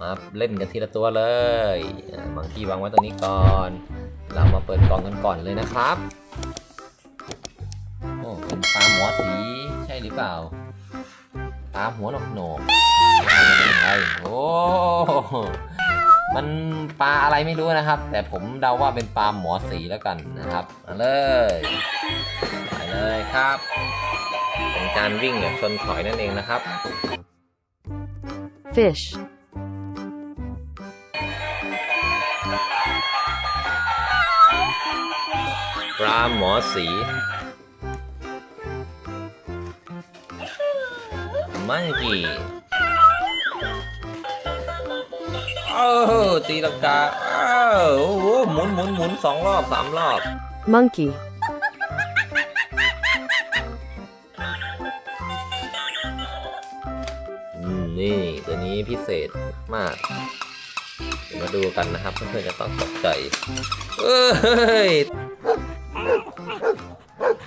มาเล่นกันทีละตัวเลยอ่างกี้วางไว้ตรงนี้ก่อน เรามาเปิดกล่องกันก่อนเลยนะครับโอ้เป็นปลาหมอสีใช่หรือเปล่า ตาหัวหนกโหนกเป็นไงโอ้มันปลาอะไรไม่รู้นะครับ แต่ผมเดาว่าเป็นปลาหมอสีแล้วกันนะครับมาเลยไปเลยครับ เป็นการวิ่งแบบชนถอยนั่นเองนะครับ fish, ปลาหมอสีมังกี้เออตีลังกาเออโอ้โหหมุนหมุนหมุนสองรอบสามรอบ monkey, นี่ตัวนี้พิเศษมากเดี๋ยวมาดูกันนะครับเพื่อนๆจะต้องตกใจเอ้ย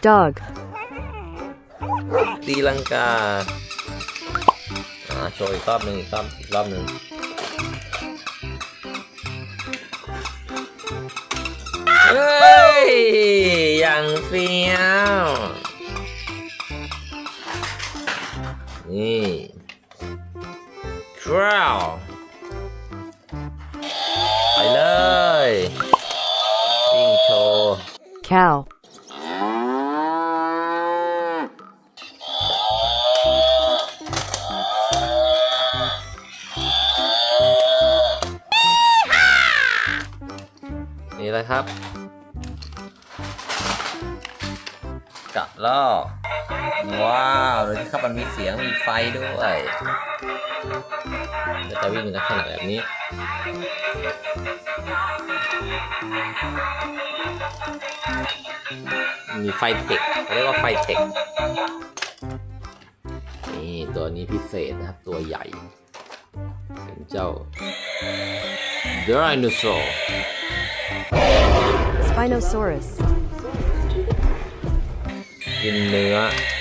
dog, ตีลังกา อ่า โชว์อีกรอบหนึ่งอีกรอบอีกรอบหนึ่งเฮ้ย อย่างเฟี้ยว นี่ คราวไปเลย วิ่งโชว์ cow, นี่เลยครับ กะลอกว้าวดูสิครับมันมีเสียงมีไฟด้วย ก็จะวิ่งในลักษณะแบบนี้ มีไฟเทคเขาเรียกว่าไฟเทคนี่ตัวนี้พิเศษนะครับ ตัวใหญ่ เป็นเจ้า Dinosaur Spinosaurus, กินเนื้อคร o โค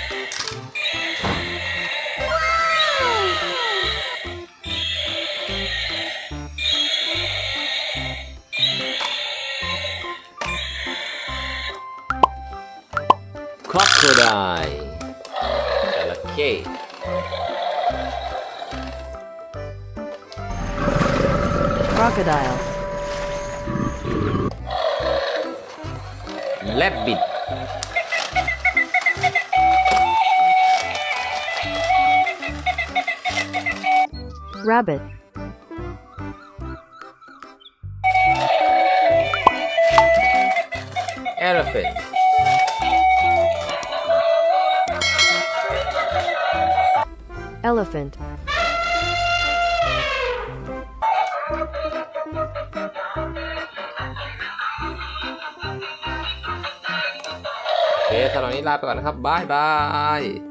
ไดจ ระเข้ crocodile, และบิด rabbit, elephant elephant, โอเคสำหรับวันนี้ลาไปก่อนนะครับ บ๊ายบาย